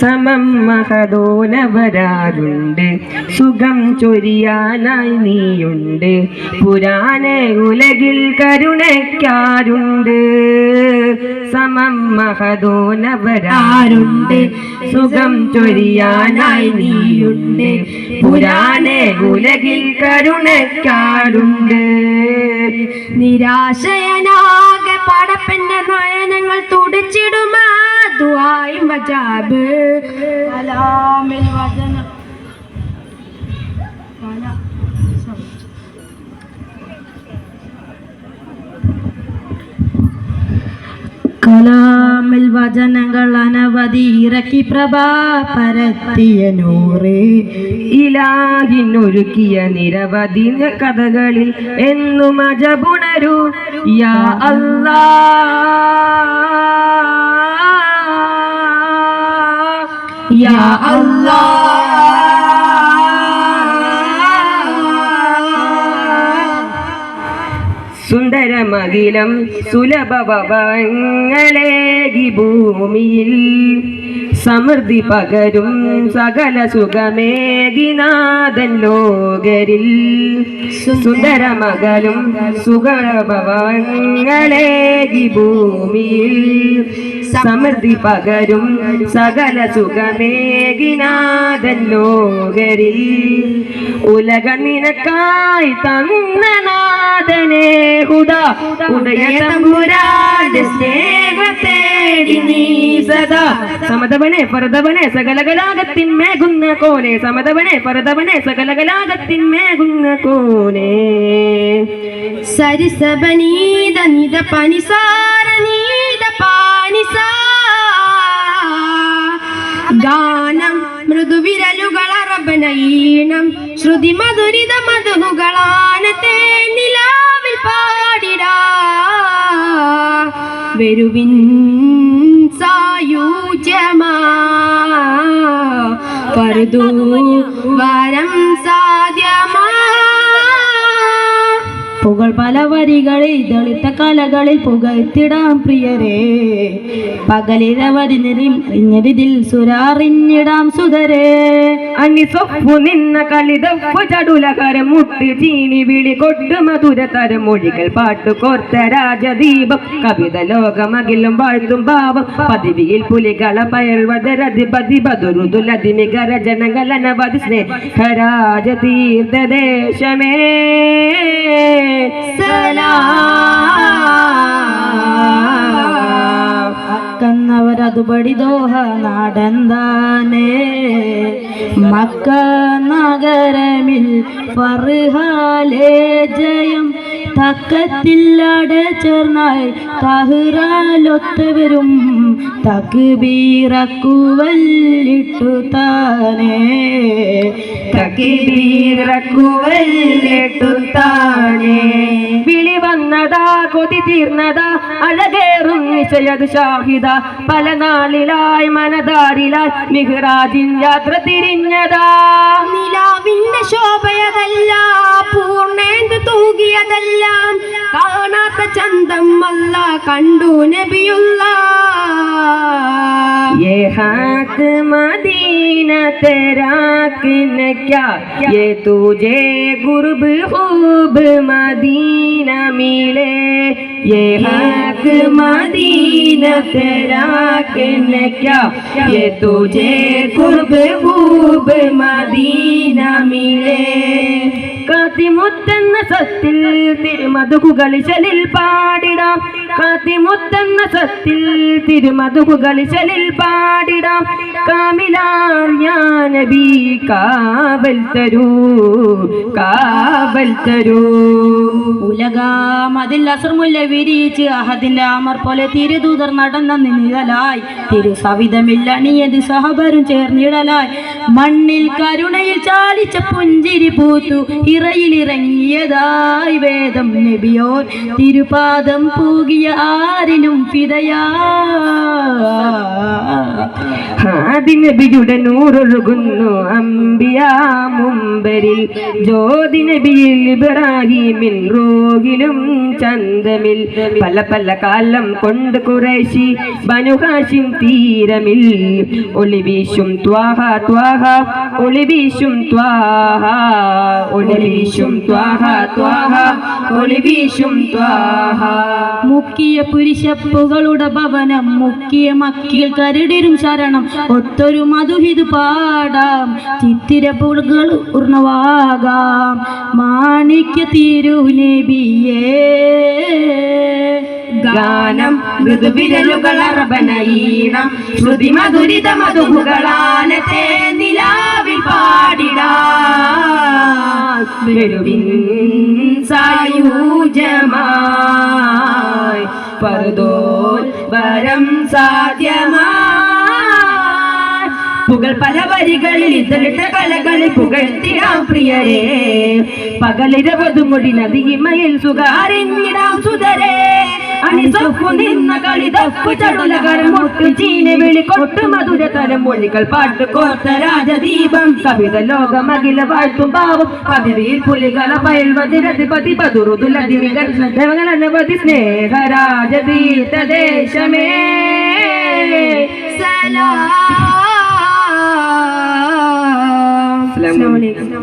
സമം മഹദോനവരാറുണ്ട് സുഖം ചൊരിയാനായി നീയുണ്ട്. പുരാന ഉലകിൽ കരുണയ്ക്കാരുണ്ട്. സമം മഹദോനവരാറുണ്ട് സുഖം ചൊരിയാനായി നീയുണ്ട്. പുരാന ഉലകിൽ കരുണയ്ക്കാരുണ്ട്. നിരാശയനാകെ പടപ്പന്റെ നയനങ്ങൾ തുടിച്ചിടുമാ. ദുആയും വജാബ്. കലാമിൽ വചന. കല- ഇറക്കി പ്രഭാ പരത്തിയ നൂറ്. ഇലാഹിനൊരുക്കിയ നിരവധി കഥകളിൽ എന്നും അജബുണരു യാ അല്ലാ. യാ അല്ലാ. സുന്ദരമകിലം സുലഭവങ്ങളേകി ഭൂമിയിൽ സമൃദ്ധി പകരും സകല സുഖമേകിനാഥൻ ലോകരിൽ. സുന്ദര സുന്ദരമകലും സുഖഭവങ്ങളേകി ഭൂമിയിൽ. സമൃദ്ധി പകരും സകല സുഖമേകിനാഥൻ ലോകരിൽ. ഉലക നിനക്കായി തന്ന നാഥനെ ഹുദ ഉദയ തമ്പുരാന്റെ സ്നേഹത്തേടി നീ സദാ സമതവനെ പരതവനെ സകലകലാകത്തിന്മേകുന്ന കോനെ. സമതവനെ പരതവനെ സകലകലാകത്തിന്മേകുന്ന കോനെ. സരിസപനീത നിത പനിസാര നീത പാനിസ. ഗാനം മൃദുവിരലുകളറബനീണം ശ്രുതി മധുരിത മധുഹുകളാനത്തെ നിലാവിൽ പാടിടാ. വരുവിൻ do പുകൾ പല വരികളിൽ ദളിത്ത കലകളിൽ പുകഴ്ത്തിടാം പ്രിയരേ. പകലിരവധി നിറിഞ്ഞതിൽ സുരാറിഞ്ഞിടാം സുതരേ. അണിസൊപ്പു നിന്ന കളിതപ്പു ചടുലകരം മുട്ട് ചീനി വിളി കൊട്ട് മധുര തരം മൊഴികൾ പാട്ടു കോർത്ത രാജദീപം. കവിത ലോകമകിലും വാഴ്ത്തും ഭാവം. പതിവിയിൽ പുലികള പയൽവതരധിപതി ബദുരുതുലതി മികര സ്നേഹ സ്നേഹരാജ തീർത്ഥദേശമേ. അക്കന്നവരതുപടി ദോഹ നാടന്താനേ മക്ക നഗരമിൽ ഫർഹാലേ ജയം തക്കത്തില്ലാടെ ചേർന്നായി തഹിറാലൊത്തവരും തക്ബീറക്കുവല്ലിട്ടു താനേ. തകിടീറക്കുവല്ലിട്ടു താനേ. വിളി വന്നതാ കൊതി തീർന്നതാ അഴകേറും നിശ്ചയത് ഷാഹിദ പല നാളിലായി മനതാരിലായി മിഹ്റാജിൻ യാത്ര തിരിഞ്ഞതാ നിലാവിന്റെ ശോഭയതല്ല പൂർണ്ണേന്ത് തൂകിയതെല്ലാം കാണാത്ത ചന്തം അല്ല കണ്ടു നബിയുള്ള ये हाथ मदीना तेरा किन क्या ये तुझे गुरब खूब मदीना मिले ये हाथ मदीना तेरा किन क्या ये तुझे गुरब खूब मदीना मिले കാത്തിമുത്തെന്ന സത്തിൽ തിരുമധുകളിശലിൽ പാടിടാം. കാത്തിമുത്തെന്ന സത്തിൽ തിരുമധുകളിശലിൽ പാടിടാം. കാമിലാം ഞാൻ നബി കാവൽ തരൂ കാവൽ തരൂ. ഉലകാമതിൽ അസർമുല്ല വിരിയിച്ച് അഹദിന്റെ അമർ പോലെ തിരുദൂതർ നടന്ന നിഴലായി തിരു സവിധമില്ലണിയത് സഹബരും ചേർന്നിടലായി. മണ്ണിൽ കരുണയിൽ ചാലിച്ച പുഞ്ചിരി പൂത്തു ഇറയിലിറങ്ങിയതായി വേദം നബിയോർ തിരുപാദം പൂകിയ ആരിനും ഫിതയാ ഹാദിനബിയുടെ നൂറൊഴുകുന്നു അമ്പിയ മുമ്പരിൽ. ജ്യോതിനബിയിൽ ഇബ്രാഹിമിൻ റോഹിലും ചന്തമിൽ. പല പല കാലം കൊണ്ട് കുറേശി ബനുഹാശിം തീരമിൽ. ഒളിവീശും ത്വാഹ ത്വാഹ ഒളിവീശും ത്വാഹ. ഒളിവീശും ത്വാഹ ത്വാഹ ഒളിവീശും ത്വാഹ. മുക്കിയ പുരുഷപ്പുകളുടെ ഭവനം മുക്കിയ മക്കിൽ കരടിരും ശരണം. ഒത്തൊരു മധുഹിത് പാടാം. ചിത്തിരപ്പുകൾ ഉർണവാകാം. മാണിക്യ തിരുനബിയേ ഗാനം മൃദുവിരലുകൾ അർബനീണം ശ്രുതി മധുരിത മധുകളാനത്തെ നിലാവിൽ പറുതോൽ വരം സാധ്യമായി പുകൾ പല വരികളിൽ ഇതളിട്ട കലകളിൽ പുകഴ്ത്തിടാം പ്രിയരെ. പകലിരവതു മുടി നദിമയിൽ സുഖാരിഞ്ഞിടാം സുതരേ. അണിസൊപ്പു മൊഴികൾ പാട്ട് കോർത്ത രാജദീപം. കവിത ലോകമകില വാഴ്ത്തും പാവം. പതിവിയിൽ പുലികള പയൽവതിരതിപതി പതുറുതുലതി സ്നേഹ രാജതീർത്ഥ ദേശമേ. আসসালামু আলাইকুম।